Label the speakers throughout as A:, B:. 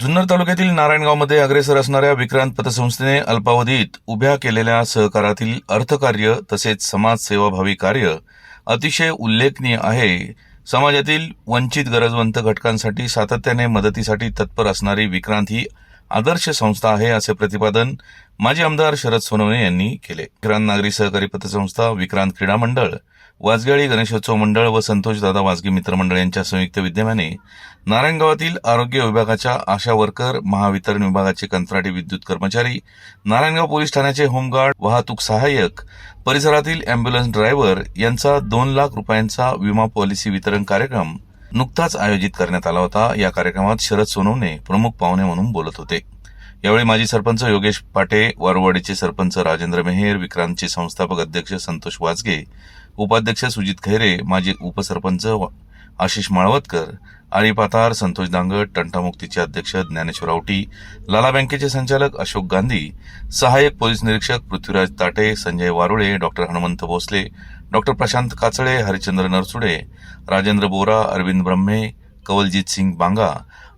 A: जुन्नर तालुक्यातील नारायणगावमध्ये अग्रेसर असणाऱ्या विक्रांत पतसंस्थेने अल्पावधीत उभ्या केलेल्या सहकारातील अर्थकार्य तसेच समाजसेवाभावी कार्य अतिशय उल्लेखनीय आहे. समाजातील वंचित गरजवंत घटकांसाठी सातत्याने मदतीसाठी तत्पर असणारी विक्रांत ही आदर्श संस्था आहे असे प्रतिपादन माजी आमदार शरद सोनवणे यांनी केले. विक्रांत नागरी सहकारी पतसंस्था विक्रांत क्रीडा मंडळ वाजगाळी गणेशोत्सव मंडळ व संतोषदादा वाजगे मित्र मंडळ यांच्या संयुक्त विद्यमाने नारायणगावातील आरोग्य विभागाच्या आशा वर्कर महावितरण विभागाचे कंत्राटी विद्युत कर्मचारी नारायणगाव पोलीस ठाण्याचे होमगार्ड वाहतूक सहाय्यक परिसरातील अँब्युलन्स ड्रायव्हर यांचा दोन लाख रुपयांचा विमा पॉलिसी वितरण कार्यक्रम नुकताच आयोजित करण्यात आला होता. या कार्यक्रमात शरद सोनवणे प्रमुख पाहुणे म्हणून बोलत होते. यावेळी माजी सरपंच योगेश पाटे वारवाडीचे सरपंच राजेंद्र मेहेर विक्रांतचे संस्थापक अध्यक्ष संतोष वाजगे उपाध्यक्ष सुजित खैरे माजी उपसरपंच आशिष माळवतकर आरी पातार संतोष दांगट टंटामुक्तीचे अध्यक्ष ज्ञानेश्वर आवटी लाला बँकेचे संचालक अशोक गांधी सहाय्यक पोलीस निरीक्षक पृथ्वीराज ताटे संजय वारुळे डॉक्टर हनुमंत भोसले डॉक्टर प्रशांत काचळे हरिचंद्र नरसुडे राजेंद्र बोरा अरविंद ब्रह्मे कवलजीत सिंग बांगा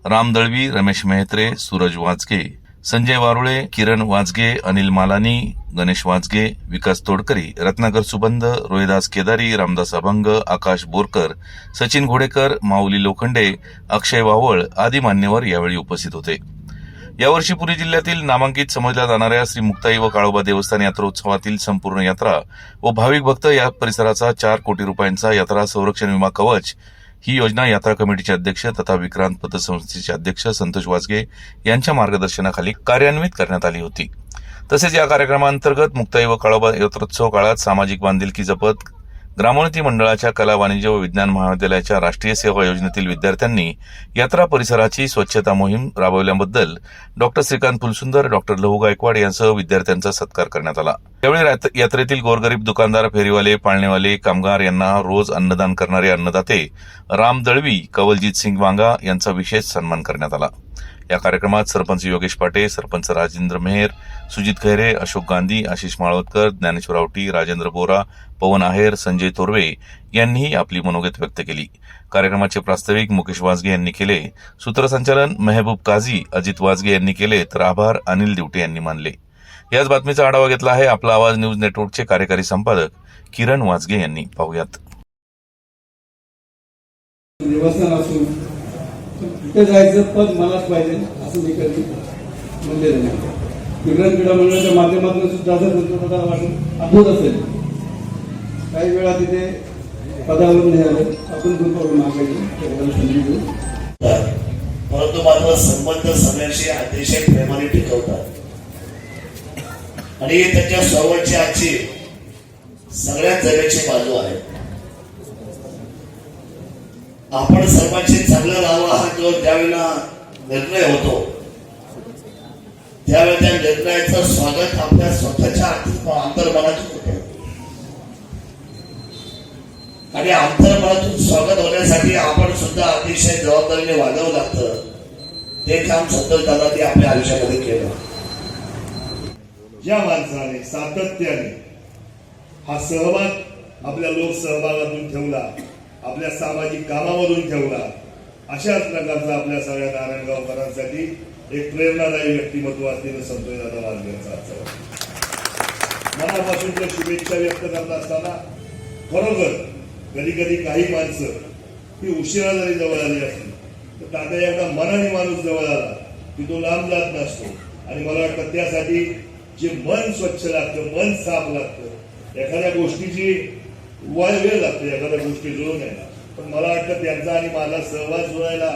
A: राम दळवी रमेश मेहत्रे सूरज वाजके संजय वारुळे किरण वाजगे अनिल मालानी गणेश वाजगे विकास तोडकरी रत्नाकर सुबंध रोहिदास केदारी रामदास अभंग आकाश बोरकर सचिन घोडेकर माऊली लोखंडे अक्षय वावळ आदी मान्यवर यावेळी उपस्थित होते. यावर्षी पुणे जिल्ह्यातील नामांकित समजल्या जाणाऱ्या श्री मुक्ताई व काळोबा देवस्थान यात्रोत्सवातील संपूर्ण यात्रा व भाविक भक्त या परिसराचा चार कोटी रुपयांचा यात्रा संरक्षण विमा कवच ही योजना यात्रा कमिटीचे अध्यक्ष तथा विक्रांत पतसंस्थेचे अध्यक्ष संतोष वाजगे यांच्या मार्गदर्शनाखाली कार्यान्वित करण्यात आली होती. तसेच या कार्यक्रमांतर्गत मुक्ताई व काळोबा यात्रोत्सव काळात सामाजिक बांधिलकी जपत ग्रामोन्नती मंडळाच्या कला वाणिज्य व विज्ञान महाविद्यालयाच्या राष्ट्रीय सेवा योजनेतील विद्यार्थ्यांनी यात्रा परिसराची स्वच्छता मोहीम राबवल्याबद्दल डॉक्टर श्रीकांत फुलसुंदर डॉक्टर लहू गायकवाड यांसह विद्यार्थ्यांचा सत्कार करण्यात आला. यावेळी यात्रेतील गोरगरीब दुकानदार फेरीवाले पाळणेवाले कामगार यांना रोज अन्नदान करणारे अन्नदाते राम दळवी कवलजीत सिंग वांगा यांचा विशेष सन्मान करण्यात आला. या कार्यक्रमात सरपंच योगेश पाटे सरपंच राजेंद्र मेहर सुजित खैरे अशोक गांधी आशिष माळवतकर ज्ञानेश्वर आवटी राजेंद्र बोरा पवन आहेर संजय तोरवे यांनीही आपली मनोगत व्यक्त केली. कार्यक्रमाचे प्रास्ताविक मुकेश वाजगे यांनी केले. सूत्रसंचालन मेहबूब काझी अजित वाजगे यांनी केले तर आभार अनिल दिवटे यांनी मानले. याच बातमीचा आढावा घेतला आहे आपला आवाज न्यूज नेटवर्कचे कार्यकारी संपादक किरण वाजगे यांनी. पाहुयात.
B: निवासन कुठे जायचं पद मलाच पाहिजे असं मी कधी म्हणलेलं नाही. विक्रांत क्रीडा मंडळाच्या माध्यमातून सुद्धा जर पंतप्रधान वाटून अद्भुत असेल काही वेळा तिथे पदावरून हे आलं आपण करून मागायची संधी देऊ.
C: परंतु मात्र संबंध सगळ्यांशी अतिशय प्रेमाने टिकवतात. आणि त्याच्या सर्वांची आजची सगळ्यात जगाची बाजू आहे. आपण सर्वांशी चांगलं राहावं हा जो निर्णय होतो. त्यावेळेला त्या निर्णयाचं स्वागत आपल्या स्वतःच्या अंतर्मनातून होतं. आणि अंतर्मनातून स्वागत होण्यासाठी आपण सुद्धा अतिशय जबाबदारीने वागावं लागतं. ते काम संतोष दादांनी आपल्या आयुष्यामध्ये केलं.
D: ज्या माणसाने सातत्याने हा सहभाग आपल्या लोकसहभागातून ठेवला आपल्या सामाजिक कामामधून ठेवला. अशाच प्रकारचा आपल्या सगळ्या नारायणगावकरांसाठी एक प्रेरणादायी व्यक्तिमत्व असलेलं संतोष दादा वाजगेंचा आजचा मनापासून त्या शुभेच्छा व्यक्त करत असताना खरोखर कधी कधी काही माणसं ही उशिरा जरी जवळ आली असली तर दादा एकदा मनाने माणूस जवळ आला की तो लांब जात नसतो. आणि मला वाटतं त्यासाठी जे मन स्वच्छ लागतं मन साफ लागतं एखाद्या गोष्टीची वय वेळ लागतो एखाद्या गोष्टी जुळून यायला. पण मला वाटतं त्यांचा आणि माझा सहवास जुळायला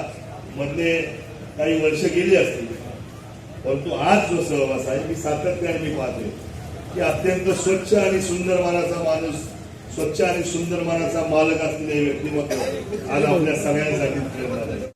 D: मधले काही वर्ष गेली असतील. परंतु आज जो सहवास आहे मी सातत्याने मी पाहतोय की अत्यंत स्वच्छ आणि सुंदर मनाचा माणूस स्वच्छ आणि सुंदर मनाचा मालक असलेले व्यक्तिमत्व आज आपल्या सगळ्यांसाठी